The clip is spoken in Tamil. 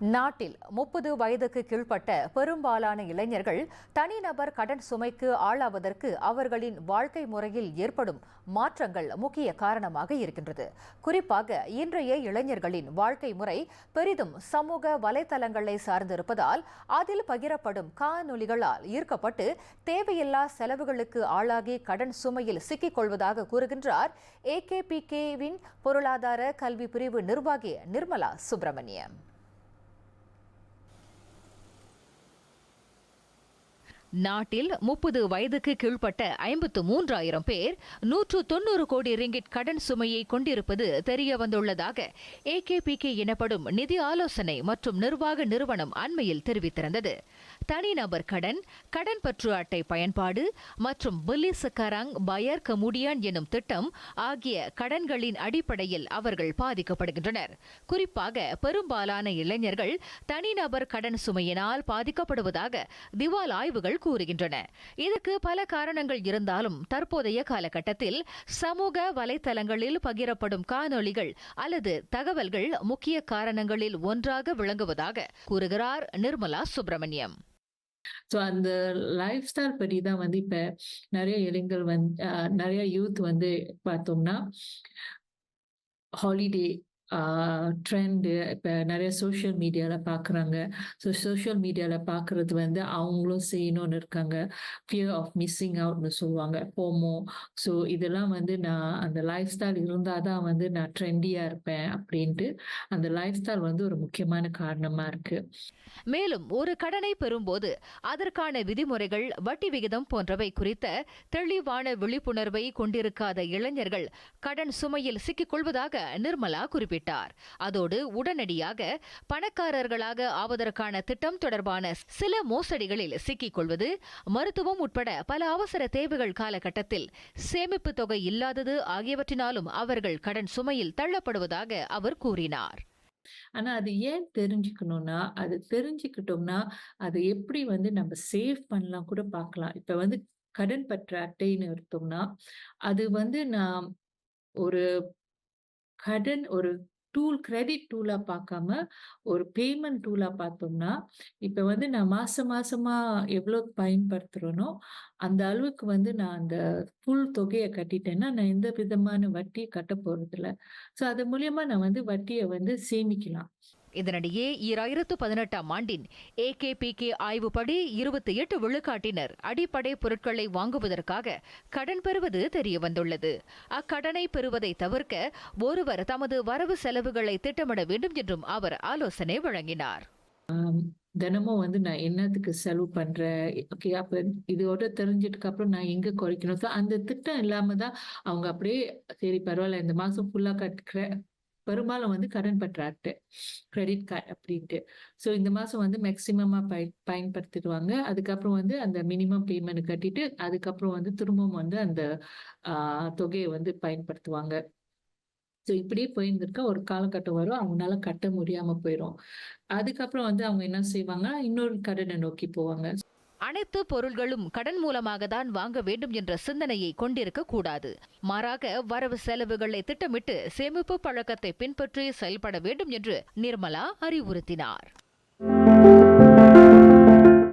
நாட்டில் முப்பது வயதுக்கு கீழ்ப்பட்ட பெரும்பாலான இளைஞர்கள் தனிநபர் கடன் சுமைக்கு ஆளாவதற்கு அவர்களின் வாழ்க்கை முறையில் ஏற்படும் மாற்றங்கள் முக்கிய காரணமாக இருக்கின்றது. குறிப்பாக இன்றைய இளைஞர்களின் வாழ்க்கை முறை பெரிதும் சமூக வலைதளங்களை சார்ந்திருப்பதால் அதில் பகிரப்படும் காணொலிகளால் ஈர்க்கப்பட்டு தேவையில்லா செலவுகளுக்கு ஆளாகி கடன் சுமையில் சிக்கிக் கொள்வதாக கூறுகின்றார் ஏகேபிகேவின் பொருளாதார கல்வி பிரிவு நிர்வாகி நிர்மலா சுப்பிரமணியம். நாட்டில் முப்பது வயதுக்கு கீழ்ப்பட்ட ஐம்பத்து மூன்றாயிரம் பேர் நூற்று தொன்னூறு கோடி ரிங்கிட் கடன் சுமையை கொண்டிருப்பது தெரிய வந்துள்ளதாக ஏகேபிகே எனப்படும் நிதி ஆலோசனை மற்றும் நிர்வாக நிறுவனம் அண்மையில் தெரிவித்திருந்தது. தனிநபர் கடன் கடன் பற்று அட்டை பயன்பாடு மற்றும் பில்லிஸ் கரங் பயர் கமுடியான் எனும் திட்டம் ஆகிய கடன்களின் அடிப்படையில் அவர்கள் பாதிக்கப்படுகின்றனர். குறிப்பாக பெரும்பாலான இளைஞர்கள் தனிநபர் கடன் சுமையினால் பாதிக்கப்படுவதாக திவால் ஆய்வுகள் கூறுகின்றன. இதற்கு பல காரணங்கள் இருந்தாலும் தற்போதைய காலகட்டத்தில் சமூக வலைதளங்களில் பகிரப்படும் காணொளிகள் அல்லது தகவல்கள் முக்கிய காரணங்களில் ஒன்றாக விளங்குவதாக கூறுகிறார் நிர்மலா சுப்பிரமணியம். ஸோ அந்த லைஃப் ஸ்டைல் படி தான் வந்து இப்போ நிறைய இளைஞர்கள் வந்து நிறைய யூத் வந்து பார்த்தோம்னா ஹாலிடே ட்ரெண்டு இப்போ நிறைய சோஷியல் மீடியாவில் பார்க்குறாங்க ஸோ சோஷியல் மீடியாவில் பார்க்குறது வந்து அவங்களும் செய்யணும்னு இருக்காங்க. ஃபியர் ஆஃப் மிஸ்ஸிங் அவுட்னு சொல்லுவாங்க. போமோ. ஸோ இதெல்லாம் வந்து நான் அந்த லைஃப் ஸ்டைல் இருந்தால் தான் வந்து நான் ட்ரெண்டியாக இருப்பேன் அப்படின்ட்டு அந்த லைஃப் ஸ்டைல் வந்து ஒரு முக்கியமான காரணமாக இருக்குது மேலும் ஒரு கடனை பெறும்போது அதற்கான விதிமுறைகள் வட்டி விகிதம் போன்றவை குறித்த தெளிவான விழிப்புணர்வை கொண்டிருக்காத இளைஞர்கள் கடன் சுமையில் சிக்கிக்கொள்வதாக நிர்மலா குறிப்பிட்டார் அதோடு உடனடியாக பணக்காரர்களாக ஆவதற்கான திட்டம் தொடர்பான சில மோசடிகளில் சிக்கிக் கொள்வது மருத்துவம் உட்பட பல அவசர தேவைகள் காலகட்டத்தில் சேமிப்பு தொகை இல்லாதது ஆகியவற்றினாலும் அவர்கள் கடன் சுமையில் தள்ளப்படுவதாக அவர் கூறினார். ஆனா அது ஏன் தெரிஞ்சுக்கணும்னா அது தெரிஞ்சுக்கிட்டோம்னா அதை எப்படி வந்து நம்ம சேவ் பண்ணலாம் கூட பார்க்கலாம். இப்ப வந்து கடன் பற்ற அட்டைன்னு எடுத்தோம்னா அது வந்து நான் ஒரு கடன் ஒரு டூல் கிரெடிட் டூலா பார்க்காம ஒரு பேமெண்ட் டூலா பார்த்தோம்னா இப்ப வந்து நான் மாசம் மாசமா எவ்வளோ பயன்படுத்துறேனோ அந்த அளவுக்கு வந்து நான் அந்த ஃபுல் தொகையை கட்டிட்டேன்னா நான் எந்த விதமான வட்டியை கட்ட போகிறதில்ல ஸோ அது மூலியமா நான் வந்து வட்டியை வந்து சேமிக்கலாம். இதனிடையே ஈராயிரத்து பதினெட்டாம் ஆண்டின் ஏகேபிகே ஆய்வுப்படி இருபத்தி எட்டு விழுக்காட்டினர் அடிப்படை பொருட்களை வாங்குவதற்காக கடன் பெறுவது தெரியவந்துள்ளது. அக்கடனை பெறுவதை தவிர்க்க ஒருவர் தமது வரவு செலவுகளை திட்டமிட வேண்டும் என்றும் அவர் ஆலோசனை வழங்கினார். தினமும் வந்து நான் என்னத்துக்கு செலவு பண்றேன்? ஓகே அப்ப இதோட தெரிஞ்சதுக்கு அப்புறம் நான் எங்க குறைக்கணும்? ஸோ அந்த திட்டம் இல்லாம தான் அவங்க அப்படியே சரி பரவாயில்ல இந்த மாசம் ஃபுல்லா கட்டுக்கிறேன் பெரும்பாலும் வந்து கடன் பற்றாட்டு கிரெடிட் கார்டு அப்படின்ட்டு. ஸோ இந்த மாதம் வந்து மேக்சிமமாக பய பயன்படுத்திடுவாங்க. அதுக்கப்புறம் வந்து அந்த மினிமம் பேமெண்ட் கட்டிட்டு அதுக்கப்புறம் வந்து திரும்பவும் வந்து அந்த தொகையை வந்து பயன்படுத்துவாங்க. ஸோ இப்படியே போயிருந்திருக்க ஒரு காலகட்டம் வரும் அவங்களால கட்ட முடியாம போயிடும் அதுக்கப்புறம் வந்து அவங்க என்ன செய்வாங்க இன்னொரு கடனை நோக்கி போவாங்க. அனைத்து பொருள்களும் கடன் மூலமாக தான் வாங்க வேண்டும் என்ற சிந்தனையை கொண்டிருக்க கூடாது. மாறாக வரவு செலவுகளை திட்டமிட்டு சேமிப்பு பழக்கத்தை பின்பற்றி செயல்பட வேண்டும் என்று நிர்மலா அறிவுறுத்தினார்.